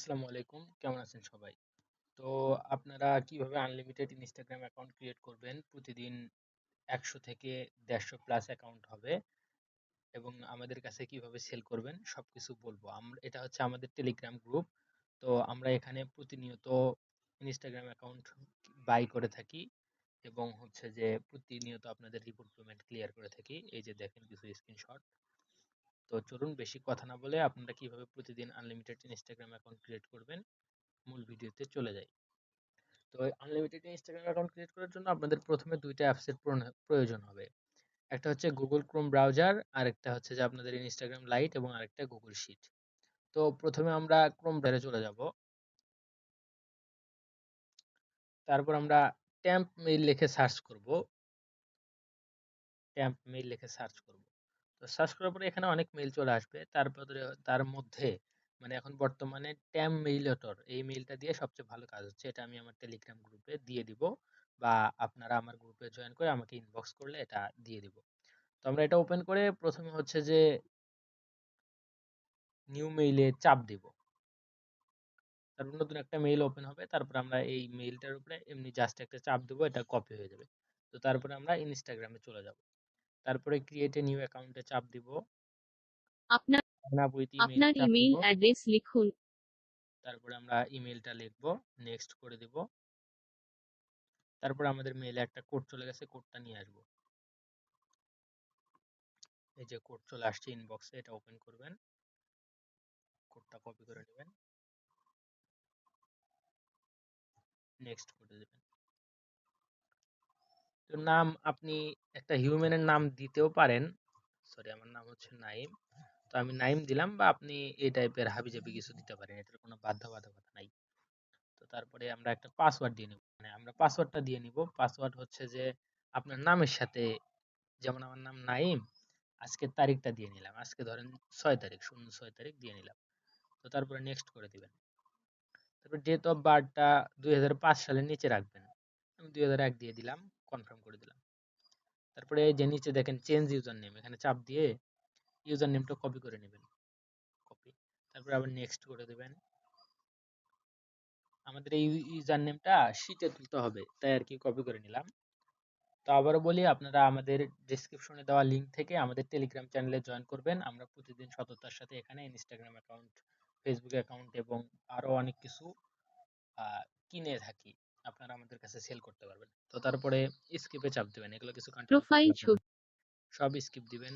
আসসালামু আলাইকুম। কেমন আছেন সবাই? তো আপনারা কীভাবে আনলিমিটেড ইনস্টাগ্রাম অ্যাকাউন্ট ক্রিয়েট করবেন? প্রতিদিন একশো থেকে দেড়শো প্লাস অ্যাকাউন্ট হবে। এবং আমাদের কাছে কীভাবে সেল করবেন? সবকিছু বলব। আমরা এটা হচ্ছে আমাদের টেলিগ্রাম গ্রুপ তো আমরা এখানে প্রতিনিয়ত ইনস্টাগ্রাম অ্যাকাউন্ট বাই করে থাকি। এবং হচ্ছে যে প্রতিনিয়ত আপনাদের রিপোর্ট পেমেন্ট ক্লিয়ার করে থাকি। এই যে দেখেন কিছু স্ক্রিনশট তো চলুন বেশি কথা না বলে আপনারা কীভাবে প্রতিদিন আনলিমিটেড ইনস্টাগ্রাম অ্যাকাউন্ট ক্রিয়েট করবেন, মূল ভিডিওতে চলে যাই। তো আনলিমিটেড ইনস্টাগ্রাম অ্যাকাউন্ট ক্রিয়েট করার জন্য আপনাদের প্রথমে দুইটা অ্যাপসের প্রয়োজন হবে। একটা হচ্ছে গুগল ক্রোম ব্রাউজার আর একটা হচ্ছে যে আপনাদের ইনস্টাগ্রাম লাইট এবং আরেকটা গুগল শিট তো প্রথমে আমরা ক্রোম ব্রাউজারে চলে যাব। তারপর আমরা ট্যাম্প মেইল লিখে সার্চ করব। ট্যাম্প মেইল লিখে সার্চ করব। তো সার্চ করার পরে এখানে অনেক মেইল চলে আসবে। তারপরে তার মধ্যে মানে এখন বর্তমানে ট্যাম মেইলটর এই মেইলটা দিয়ে সবচেয়ে ভালো কাজ হচ্ছে, এটা আমি আমার টেলিগ্রাম গ্রুপে দিয়ে দিব বা আপনারা আমার গ্রুপে জয়েন করে আমাকে ইনবক্স করলে এটা দিয়ে দিব। তো আমরা এটা ওপেন করে প্রথমে হচ্ছে যে নিউ মেইলে চাপ দিব। তারপর নতুন একটা মেইল ওপেন হবে, তারপর আমরা এই মেইলটার উপরে এমনি জাস্ট একটা চাপ দেবো, এটা কপি হয়ে যাবে। তো তারপরে আমরা ইনস্টাগ্রামে চলে যাব। তারপরে ক্রিয়েট এ নিউ অ্যাকাউন্টে চাপ দিব। আপনার আপনার ইমেইল অ্যাড্রেস লিখুন। তারপরে আমরা ইমেইলটা লিখব নেক্সট করে দিব। তারপর আমাদের মেইলে একটা কোড চলে গেছে কোডটা নিয়ে আসব। এই যে কোড চলে আসছে ইনবক্সে এটা ওপেন করবেন। কোডটা কপি করে নেবেন। নেক্সট করে দেবেন। তো নাম আপনি একটা হিউম্যানের নাম দিতেও পারেন। সরি আমার নাম হচ্ছে নাইম তো আমি নাইম দিলাম বা আপনি এই টাইপের হাবিজাবি কিছু দিতে পারেন। এটার কোনো বাধ্যবাধকতা নাই। তো তারপরে আমরা একটা পাসওয়ার্ড দিয়ে নিব। মানে আমরা পাসওয়ার্ডটা দিয়ে নিব। পাসওয়ার্ড হচ্ছে যে আপনার নামের সাথে, যেমন আমার নাম নাইম আজকের তারিখটা দিয়ে নিলাম। আজকে ধরেন ছয় তারিখ, শূন্য ছয় তারিখ দিয়ে নিলাম। তো তারপরে নেক্সট করে দিবেন। তারপর ডেট অফ বার্থটা দুই হাজার পাঁচ সালের নিচে রাখবেন। আমি দুই হাজার এক দিয়ে দিলাম। কনফার্ম করে দিলাম। তারপরে যে নিচে দেখেন চেঞ্জ ইউজার নেম এখানে চাপ দিয়ে ইউজার নেমটা কপি করে নেবেন। কপি তারপরে আবার নেক্সট করে দেবেন। আমাদের এই ইউজার নেমটা শীটে তুলতে হবে, তাই আর কি কপি করে নিলাম। তো আবারও বলি, আপনারা আমাদের ডিসক্রিপশনে দেওয়া লিঙ্ক থেকে আমাদের টেলিগ্রাম চ্যানেলে জয়েন করবেন। আমরা প্রতিদিন সততার সাথে এখানে ইনস্টাগ্রাম অ্যাকাউন্ট ফেসবুক অ্যাকাউন্ট এবং আরও অনেক কিছু কিনে থাকি। আপনারা আমাদের কাছে সেল করতে পারবেন। তো তারপরে স্কিপে চাপ দিবেন এগুলো কিছু প্রোফাইল ছবি সব স্কিপ দিবেন।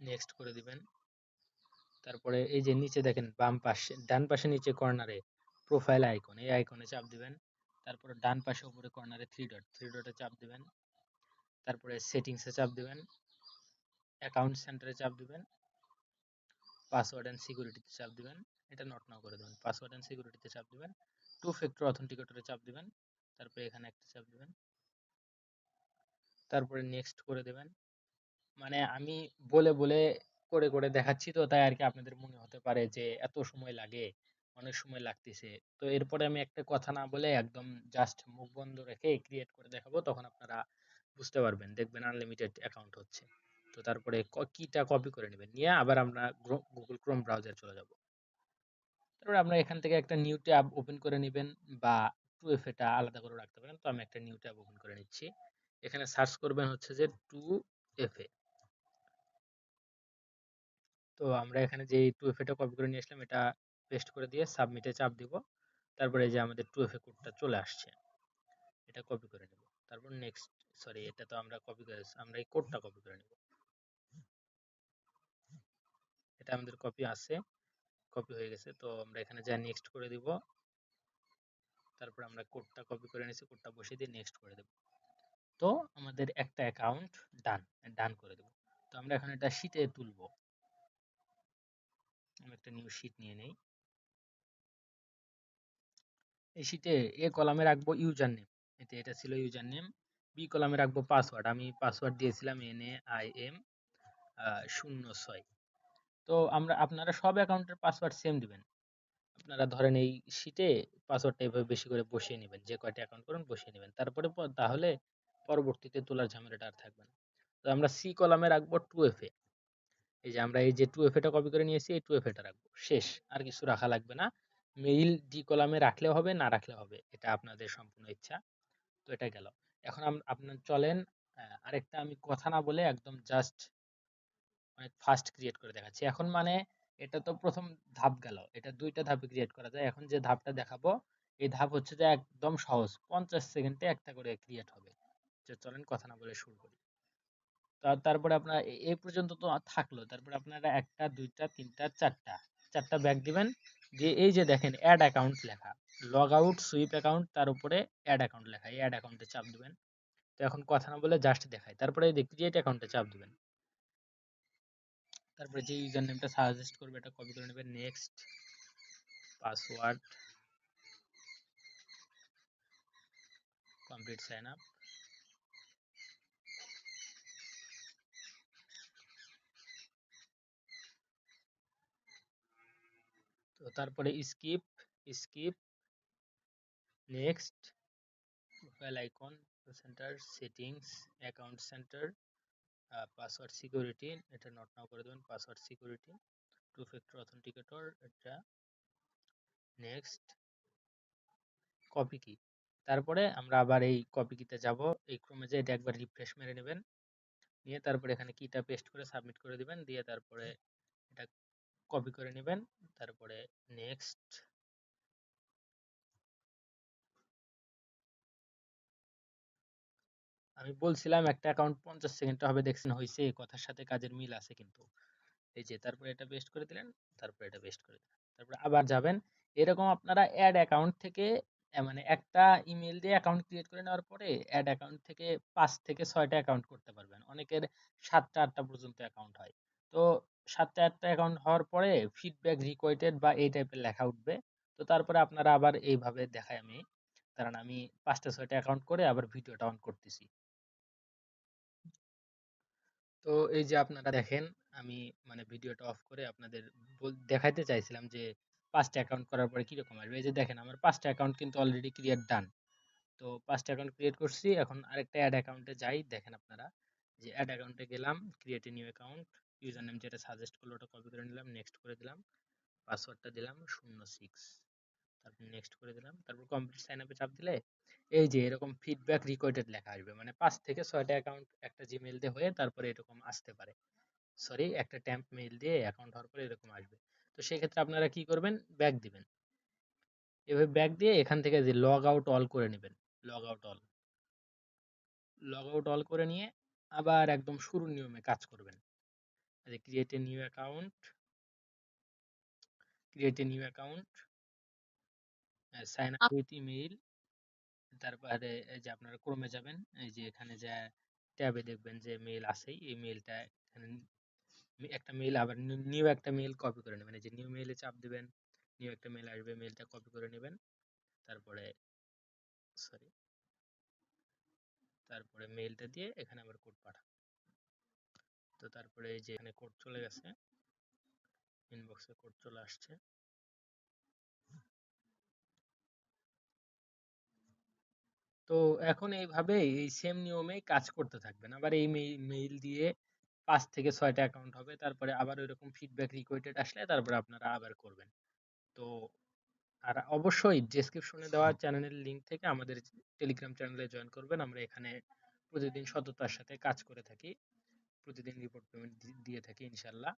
নেক্সট করে দিবেন। তারপরে এই যে নিচে দেখেন বাম পাশে ডান পাশে নিচে কর্নারে প্রোফাইল আইকন এই আইকনে চাপ দিবেন। তারপরে ডান পাশে উপরে কর্নারে থ্রি ডট থ্রি ডটে চাপ দিবেন। তারপরে সেটিংসে চাপ দিবেন। অ্যাকাউন্ট সেন্টারে চাপ দিবেন। পাসওয়ার্ড অ্যান্ড সিকিউরিটিতে চাপ দিবেন। এটা নট নাও করে দেবেন। পাসওয়ার্ড অ্যান্ড সিকিউরিটিতে চাপ দিবেন। টু ফ্যাক্টর অথেন্টিকেটরে চাপ দিবেন। তারপরে এখানে একটা চাপ দিবেন। তারপরে নেক্সট করে দেবেন। মানে আমি বলে বলে করে করে দেখাচ্ছি তো, তাই আর কি আপনাদের মনে হতে পারে যে এত সময় লাগে, অনেক সময় লাগতেছে। তো এরপরে আমি একটা কথা না বলে একদম জাস্ট মুখ বন্ধ রেখে ক্রিয়েট করে দেখাবো, তখন আপনারা বুঝতে পারবেন। দেখবেন আনলিমিটেড অ্যাকাউন্ট হচ্ছে। তো তারপরে কিটা কপি করে নেবেন। নিয়ে আবার আমরা গুগল ক্রোম ব্রাউজার চলে যাব। তারপরে আমরা এখান থেকে একটা নিউ ট্যাব ওপেন করে নেবেন বা টু এফ এটা আলাদা করে রাখতে পারেন। তো আমি একটা নিউ ট্যাব ওপেন করে নিচ্ছি। এখানে সার্চ করবেন হচ্ছে যে টু এফ এ। তো আমরা এখানে যে টু এফ এটা কপি করে নিয়ে আসলাম, এটা পেস্ট করে দিয়ে সাবমিটে চাপ দিব। তারপরে যে আমাদের টু এফ এ কোডটা চলে আসছে, এটা কপি করে নেব। তারপর নেক্সট সরি এটা তো আমরা কপি করে, আমরা এই কোডটা কপি করে নেব। এটা আমাদের কপি আছে। কপি হয়ে গেছে। তো আমরা এখানে যা নেক্সট করে দিব, তারপর আমরা কোডটা কপি করে নিয়েছি কোডটা বসিয়ে দিয়ে নেক্সট করে দেব। তো আমাদের একটা অ্যাকাউন্ট ডান ডান করে দেব। তো আমরা এখন এটা শীটে তুলব। আমি একটা নিউ শীট নিয়ে নেই। এই শীটে এ কলামে রাখব ইউজার নেম এতে এটা ছিল ইউজার নেম বি কলামে রাখব পাসওয়ার্ড আমি পাসওয়ার্ড দিয়েছিলাম এন এ আই এম শূন্য ছয়। তো আমরা, আপনারা সব অ্যাকাউন্টের পাসওয়ার্ড সেম দিবেন। আপনারা ধরেন এই শীটে পাসওয়ার্ডটা এভাবে বেশি করে বসিয়ে নেবেন, যে কয়টা অ্যাকাউন্ট করেন বসিয়ে নেবেন। তারপরে তাহলে পরবর্তীতে তোলার ঝামেলাটা আর থাকবে না। তো আমরা সি কলামে রাখব টু এফ এ। এই যে আমরা এই যে 2FA টা কপি করে নিয়েছি, এই 2FA টা রাখব। শেষ, আর কিছু রাখা লাগবে না। মেইল ডি কলামে রাখলেও হবে, না রাখলেও হবে, এটা আপনাদের সম্পূর্ণ ইচ্ছা। তো এটা গেল। এখন আপনার চলেন আরেকটা আমি কথা না বলে একদম জাস্ট অনেক ফাস্ট ক্রিয়েট করে দেখাচ্ছি। এখন মানে এটা তো প্রথম ধাপ গেল। এটা দুইটা ধাপে ক্রিয়েট করা যায়। এখন যে ধাপটা দেখাবো, এই ধাপ হচ্ছে যে একদম সহজ। পঞ্চাশ সেকেন্ডে একটা করে ক্রিয়েট হবে। যে চলেন কথা না বলে শুরু করি। তারপরে আপনার এই পর্যন্ত তো থাকল। তারপরে আপনারা একটা, দুইটা, তিনটা, চারটা চারটা ব্যাক দিবেন। দিয়ে এই যে দেখেন অ্যাড অ্যাকাউন্ট লেখা। লগ আউট সুইপ অ্যাকাউন্ট তার উপরে অ্যাড অ্যাকাউন্ট লেখা। এই অ্যাড অ্যাকাউন্টে চাপ দিবেন। তো এখন কথা না বলে জাস্ট দেখাই। তারপরে এই যে ক্রিয়েট অ্যাকাউন্টে চাপ দিবেন। তারপরে যে ইউজার নেমটা সাজেস্ট করবে এটা কপি করে নেবেন next password complete sign up তো তারপরে skip skip next profile icon centre settings account centre password security এটা নট নাও করে দেবেন password security two factor authenticator এটা নেক্সট কপি কি তারপরে আমরা আবার এই কপি কিতে যাব, এই ক্রমে যে এটা একবার রিফ্রেশ মেরে নেবেন, নিয়ে তারপরে এখানে কিটা পেস্ট করে সাবমিট করে দিবেন, দিয়ে তারপরে এটা কপি করে নেবেন, তারপরে নেক্সট আমি বলছিলাম একটা অ্যাকাউন্ট পঞ্চাশ সেকেন্ড হবে, দেখছেন হয়েছে কথার সাথে কাজের মিল আছে কিন্তু। এই যে, তারপরে এটা পেস্ট করে দিলেন, তারপরে এটা পেস্ট করে দিলেন। তারপরে আবার যাবেন। এরকম আপনারা অ্যাড অ্যাকাউন্ট থেকে মানে একটা ইমেল দিয়ে অ্যাকাউন্ট ক্রিয়েট করে নেওয়ার পরে অ্যাড অ্যাকাউন্ট থেকে পাঁচ থেকে ছয়টা অ্যাকাউন্ট করতে পারবেন। অনেকের সাতটা আটটা পর্যন্ত অ্যাকাউন্ট হয়। তো সাতটা আটটা অ্যাকাউন্ট হওয়ার পরে ফিডব্যাক রিকোয়েটেড বা এই টাইপের লেখা উঠবে। তো তারপরে আপনারা আবার এইভাবে দেখায় আমি, কারণ আমি পাঁচটা, ছয়টা অ্যাকাউন্ট করে আবার ভিডিওটা অন করতেছি। তো এই যে আপনারা দেখেন, আমি মানে ভিডিওটা অফ করে আপনাদের দেখাইতে চাইছিলাম যে পাঁচটা অ্যাকাউন্ট করার পরে কীরকম আসবে? এই যে দেখেন, আমার পাঁচটা অ্যাকাউন্ট কিন্তু অলরেডি ক্রিয়েট ডান তো পাঁচটা অ্যাকাউন্ট ক্রিয়েট করছি, এখন আরেকটা অ্যাড অ্যাকাউন্টে যাই, দেখেন আপনারা। যে অ্যাড অ্যাকাউন্টে গেলাম create new account user name যেটা সাজেস্ট করল ওটা কপি করে নিলাম নেক্সট করে দিলাম পাসওয়ার্ডটা দিলাম, শূন্য সিক্স তারপর নেক্সট করে দিলাম, তারপর কমপ্লিট সাইন আপে চাপ দিলে এই যে এরকম ফিডব্যাক রিকোয়েটেড লেখা আসবে। মানে পাঁচ থেকে ছয়টা অ্যাকাউন্ট একটা জিমেল দিয়ে হয়ে তারপরে এরকম আসতে পারে। সরি একটা ট্যাম্প মেইল দিয়ে অ্যাকাউন্ট হওয়ার পরে এরকম আসবে। তো সেক্ষেত্রে আপনারা কি করবেন? ব্যাক দিবেন। এভাবে ব্যাক দিয়ে এখান থেকে যে লগ আউট অল করে নেবেন। Log out all log out all করে নিয়ে আবার একদম শুরুর নিয়মে কাজ করবেন। যে create a new account create a new account sign up with email তারপরে এই যে আপনারা ক্রমে যাবেন, এই যে এখানে যে ট্যাবে দেখবেন যে মেইল আছেই, এই এখানে একটা মেইল আবার নিউ একটা মেইল কপি করে নেবেন। এই যে নিউ মেইলে চাপ দিবেন, নিউ একটা মেইল আসবে, মেইলটা কপি করে নেবেন। তারপরে সরি। তারপরে মেইলটা দিয়ে এখানে আবার কোড পাঠান। তো তারপরে এই যে এখানে কোড চলে গেছে ইনবক্সে কোড চলে আসছে। তো এখন এইভাবে এই সেম নিয়মে কাজ করতে থাকবেন। আবার এই মেইল দিয়ে পাঁচ থেকে ছয়টা অ্যাকাউন্ট হবে, তারপরে আবার ওইরকম ফিডব্যাক রিকোয়েটেড আসলে তারপরে আপনারা আবার করবেন। তো আর অবশ্যই ডেসক্রিপশনে দেওয়া চ্যানেলের লিঙ্ক থেকে আমাদের টেলিগ্রাম চ্যানেলে জয়েন করবেন। আমরা এখানে প্রতিদিন সততার সাথে কাজ করে থাকি। প্রতিদিন রিপোর্ট পেমেন্ট দিয়ে থাকি ইনশাল্লাহ।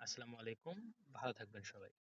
আসসালামু আলাইকুম। ভালো থাকবেন সবাই।